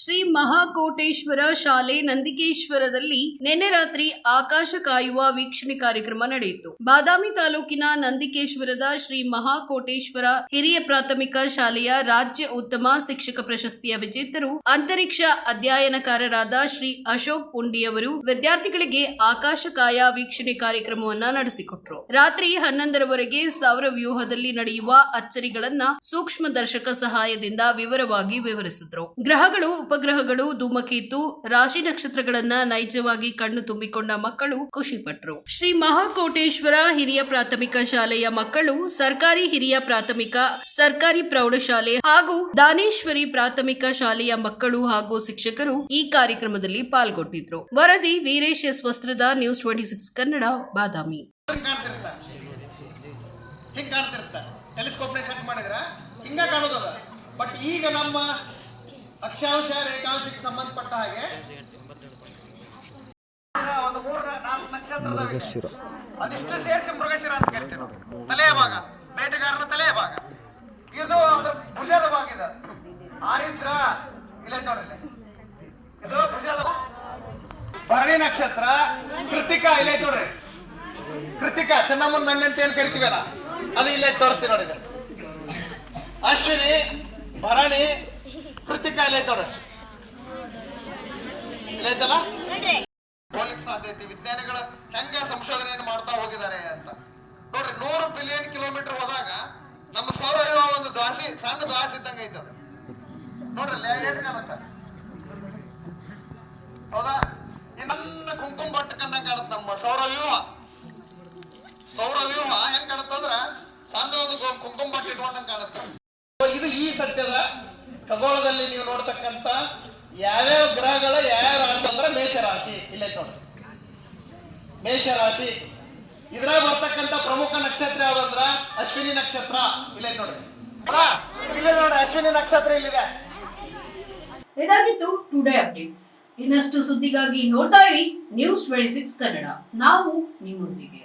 ಶ್ರೀ ಮಹಾಕೋಟೇಶ್ವರ ಶಾಲೆ ನಂದಿಕೇಶ್ವರದಲ್ಲಿ ನಿನ್ನೆ ರಾತ್ರಿ ಆಕಾಶ ಕಾಯುವ ವೀಕ್ಷಣೆ ಕಾರ್ಯಕ್ರಮ ನಡೆಯಿತು. ಬಾದಾಮಿ ತಾಲೂಕಿನ ನಂದಿಕೇಶ್ವರದ ಶ್ರೀ ಮಹಾಕೋಟೇಶ್ವರ ಹಿರಿಯ ಪ್ರಾಥಮಿಕ ಶಾಲೆಯ ರಾಜ್ಯ ಉತ್ತಮ ಶಿಕ್ಷಕ ಪ್ರಶಸ್ತಿಯ ವಿಜೇತರು, ಅಂತರಿಕ್ಷ ಅಧ್ಯಯನಕಾರರಾದ ಶ್ರೀ ಅಶೋಕ್ ಉಂಡಿಯವರು ವಿದ್ಯಾರ್ಥಿಗಳಿಗೆ ಆಕಾಶಕಾಯ ವೀಕ್ಷಣೆ ಕಾರ್ಯಕ್ರಮವನ್ನ ನಡೆಸಿಕೊಟ್ರು. ರಾತ್ರಿ ಹನ್ನೊಂದರವರೆಗೆ ಸೌರ ವ್ಯೂಹದಲ್ಲಿ ನಡೆಯುವ ಅಚ್ಚರಿಗಳನ್ನ ಸೂಕ್ಷ್ಮ ದರ್ಶಕ ಸಹಾಯದಿಂದ ವಿವರವಾಗಿ ವಿವರಿಸಿದ್ರು. ಗ್ರಹಗಳು ಉಪಗ್ರಹಗಳು ಧೂಮಕೇತು, ರಾಶಿ ನಕ್ಷತ್ರಗಳನ್ನ ನೈಜವಾಗಿ ಕಣ್ಣು ತುಂಬಿಕೊಂಡ ಮಕ್ಕಳು ಖುಷಿಪಟ್ರು. ಶ್ರೀ ಮಹಾಕೋಟೇಶ್ವರ ಹಿರಿಯ ಪ್ರಾಥಮಿಕ ಶಾಲೆಯ ಮಕ್ಕಳು, ಸರ್ಕಾರಿ ಹಿರಿಯ ಪ್ರಾಥಮಿಕ, ಸರ್ಕಾರಿ ಪ್ರೌಢಶಾಲೆ ಹಾಗೂ ದಾನೇಶ್ವರಿ ಪ್ರಾಥಮಿಕ ಶಾಲೆಯ ಮಕ್ಕಳು ಹಾಗೂ ಶಿಕ್ಷಕರು ಈ ಕಾರ್ಯಕ್ರಮದಲ್ಲಿ ಪಾಲ್ಗೊಂಡಿದ್ರು. ವರದಿ Veeresh S Vastrad news twenty six Kannada, Badami. ಟೆಲಿಸ್ಕೋಪ್ನ set ಮಾಡಿದ್ರ? ಹಿಂಗ ಕಾಣೋದದ. ಬಟ್ ಈಗ ನಮ್ಮ ಅಕ್ಷಾಂಶ ರೇಖಾಂಶಕ್ಕೆ ಸಂಬಂಧಪಟ್ಟ ಹಾಗೆ. ಒಂದು ಮೂರು ನಾಲ್ಕು ನಕ್ಷತ್ರದ ಅದಿಷ್ಟು ಸೇರಿಸಿ ಮೃಗಶಿರ ಅಂತ ಕರಿತೀವಿ ನಾವು ತಲೆಯ ಭಾಗ ಬೇಟೆಗಾರನ ತಲೆಯ ಭಾಗ. ಇದು ಒಂದು ಭುಜದ ಭಾಗ ಇದೆ. ಆರಿದ್ರ ಇಲ್ಲ ನೋಡ್ರಿ. ಇದು ಭುಜದ ಭರಣಿ ನಕ್ಷತ್ರ ಕೃತಿಕಾ ಇಲ್ಲ ನೋಡ್ರಿ ಕೃತಿಕಾ ಚೆನ್ನಮ್ಮನ ದಂಡೆ ಅಂತ ಏನ್ ಕರಿತೀವಲ್ಲ ಅದು ಇಲ್ಲೇ ತೋರಿಸಿ ನೋಡಿದೆ. ಅಶ್ವಿನಿ ಭರಣಿ ಕೃತಿಕಾ ಎಲ್ಲ ನೋಡ್ರಿ ಇಲ್ಲ ಐತಲ್ಲ? ಹೋಗ್ಲಿಕ್ಕೆ ಸಾಧ್ಯ ಐತಿ ವಿಜ್ಞಾನಿಗಳು ಹೆಂಗ ಸಂಶೋಧನೆಯನ್ನು ಮಾಡ್ತಾ ಹೋಗಿದ್ದಾರೆ ಅಂತ. ನೋಡ್ರಿ ನೂರು ಬಿಲಿಯನ್ ಕಿಲೋಮೀಟರ್ ಹೋದಾಗ ನಮ್ಮ ಸೌರವ್ಯೂಹ ಒಂದು ದ್ವಾಸಿ ಸಣ್ಣ ದ್ವಾಸಿ ಇದ್ದಂಗ ಅದು. ನೋಡ್ರಿ ಲೇಟ್ ಕಾಣುತ್ತ? ಹೌದಾ? ಈ ನನ್ನ ಕುಂಕುಮ ಬಟ್ಟು ಕಂಡಂಗ ಕಾಣುತ್ತೆ ನಮ್ಮ ಸೌರವ್ಯೂಹ ಸೌರವ್ಯೂಹ ಹೆಂಗ್ ಕಾಣುತ್ತಂದ್ರ ಸಣ್ಣ ಒಂದು ಕುಂಕುಮ ಬಟ್ಟೆ ಇಟ್ಕೊಂಡಂಗ ಕಾಣುತ್ತೆ. ಇದು ಈ ಸತ್ಯದ ಖಗೋಳದಲ್ಲಿ ನೀವು ನೋಡ್ತಕ್ಕಂತ ಯಾವ್ಯಾವ ಗ್ರಹಗಳ ಯಾವ ರಾಶಿ ಅಂದ್ರೆ ಮೇಷರಾಶಿ. ಇಲ್ಲೇ ನೋಡಿ ಮೇಷ ರಾಶಿ ಇದ್ರಾಗ ಬರ್ತಕ್ಕಂತ ಪ್ರಮುಖ ನಕ್ಷತ್ರ ಯಾವ್ದಂದ್ರ ಅಶ್ವಿನಿ ನಕ್ಷತ್ರ. ಇಲ್ಲೇ ನೋಡ್ರಿ ಇಲ್ಲ ಇಲ್ಲೇ ನೋಡಿ, ಅಶ್ವಿನಿ ನಕ್ಷತ್ರ ಇಲ್ಲಿದೆ. ಇದಾಗಿತ್ತು ಟುಡೇ ಅಪ್ಡೇಟ್ಸ್ ಇನ್ನಷ್ಟು ಸುದ್ದಿಗಾಗಿ ನೋಡ್ತಾ ಇರಿ ನ್ಯೂಸ್ ಟ್ವೆಂಟಿ ಸಿಕ್ಸ್ ಕನ್ನಡ. ನಾವು ನಿಮ್ಮೊಂದಿಗೆ.